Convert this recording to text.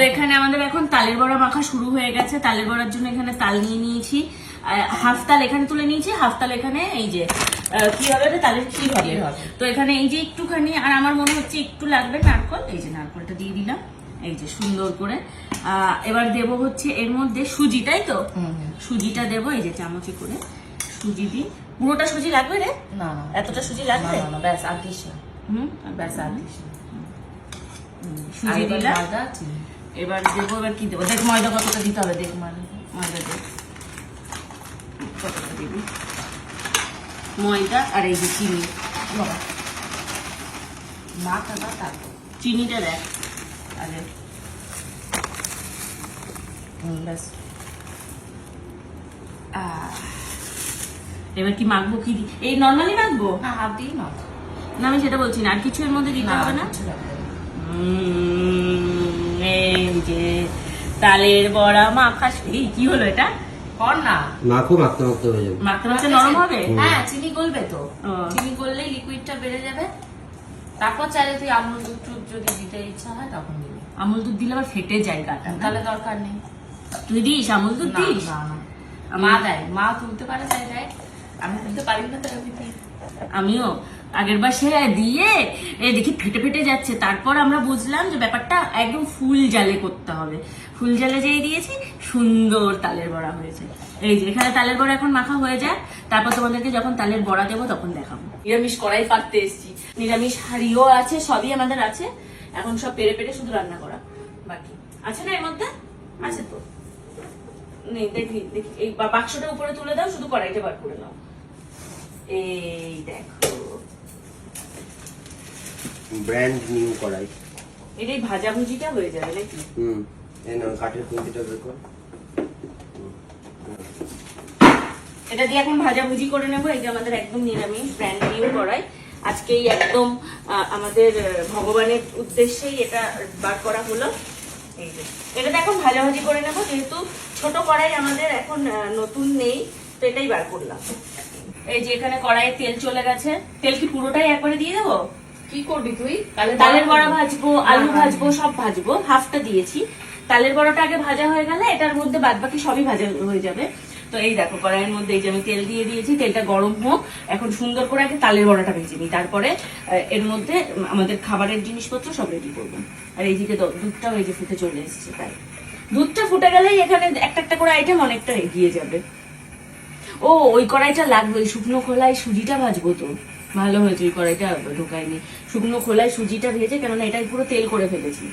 তো এখানে আমাদের এখন তালের বড়া মাখা শুরু হয়ে গেছে। তালের বড়ার জন্য এখানে তাল নিয়ে নিয়েছি। হাফ তাল এখানে তুলে নিয়েছি হাফ তাল এখানে এই যে কি হবে তালের ক্ষীর হবে? তো এখানে এই যে একটুখানি আর আমার মনে হচ্ছে একটু লাগবে নারকল। এই যে নারকলটা দিয়ে দিলাম। এই যে সুন্দর করে। এবার দেব হচ্ছে এর মধ্যে সুজি তাই তো। সুজিটা দেবো এই যে চামচে করে সুজি দিই পুরোটা সুজি লাগবে রে? না না। এতটা সুজি লাগবে? না, ব্যাস আর দিস। হুম ব্যাস আর দিস। সুজি দিলাম। এবার দেবো এবার কি দেবো দেখ ময়দা কতটা দিতে হবে দেখ ময়দা ময়দা দে কতটা দিবি ময়দা আর এই যে চিনি বাবা। তারপর। চিনিটা দেখ হুম, ব্যাস। এবার কি মাখবো কি দি- এই নর্মালি মাখবো না, হাত দিয়েই মাখ। না আমি সেটা বলছি না আর কিছু এর মধ্যে দিতে হবে না। উম, এই যে তালের বড়া মাখা এই কি হলো এটা? কর না। মাখো মাখতে মাখতে হয়ে যাবে। মাখতে মাখতে নরম হবে? হ্যাঁ চিনি গলবে তো। চিনি গললেই লিকুইডটা বেড়ে যাবে। তারপর চাইলে তুই আমুল দুধ টুধ যদি দিতে ইচ্ছা হয় তখন দিবি। আমুল দুধ দিলে আবার ফেটে যায় গাটা তাহলে দরকার নেই। তুই দিস? আমুল দুধ দিস। মা দেয়। মা তুলতে পারে তাই দেয়। আমি তুলতে পারি না তাই আমিও। আগের বার দিয়ে এ দেখি ফেটে ফেটে যাচ্ছে। তারপর আমরা বুঝলাম যে ব্যাপারটা একদম ফুল জালে করতে হবে। ফুল জালে যেই দিয়েছি, সুন্দর তালের বড়া হয়েছে। এই যে, এখানে তালের বড়া এখন মাখা হয়ে যায় তারপর তোমাদেরকে যখন তালের বড়া দেবো তখন দেখাবো। নিরামিষ কড়াই পাততে এসেছি। নিরামিষ হাড়িও আছে, সবই আমাদের আছে। এখন সব পেরে পেরে শুধু রান্না করা বাকি। আছে না এর মধ্যে? আছে তো। নেই, দেখি দেখি। এই বাক্সটা উপরে তুলে দাও, শুধু কড়াইটা বার করে নাও। এই দেখো। ব্র্যান্ড নিউ কড়াই এটাই ভাজাভুজিটা হয়ে যাবে নাকি হুম এই না কাঠের কুঞ্চিটা বের কর। এটা দিয়ে এখন ভাজাভুজি করে নেব এই যে আমাদের একদম নিরামিষ ব্র্যান্ড নিউ করাই। আজকে একদম আমাদের ভগবানের উদ্দেশ্যেই এটা বার করা হলো। এই যে এটাতে এখন ভাজাভাজি করে নেব যেহেতু ছোট কড়াই আমাদের এখন নতুন নেই তো এটাই বার করলাম। এই যে এখানে কড়াইয়ে তেল চলে গেছে তেল কি পুরোটাই একবারে দিয়ে দেবো? কি করবি তুই? তালের বড়া ভাজবো। আলু ভাজবো। সব ভাজবো হাফটা দিয়েছি। তালের বড়াটা আগে ভাজা হয়ে গেলে এটার মধ্যে বাদ বাকি সবই ভাজা হয়ে যাবে। তো এই দেখো কড়াইয়ের মধ্যে এই যে আমি তেল দিয়ে দিয়েছি তেলটা গরম হোক এখন সুন্দর করে আগে তালের বড়াটা ভেজে নিই। তারপরে এর মধ্যে আমাদের খাবারের জিনিসপত্র সব রেডি করব। আর এইদিকে দুধটাও এই যে ফুটে চলে এসেছে তাই। দুধটা ফুটে গেলেই এখানে একটা একটা করে আইটেম অনেকটা এগিয়ে যাবে। ও ওই কড়াইটা লাগবে শুকনো খোলায় সুজিটা ভাজবো তো। ভালো হয়েছে কড়াইটা ঢোকায়নি। শুকনো খোলায় সুজিটা ভেজে কেননা এটাই পুরো তেল করে ফেলেছি।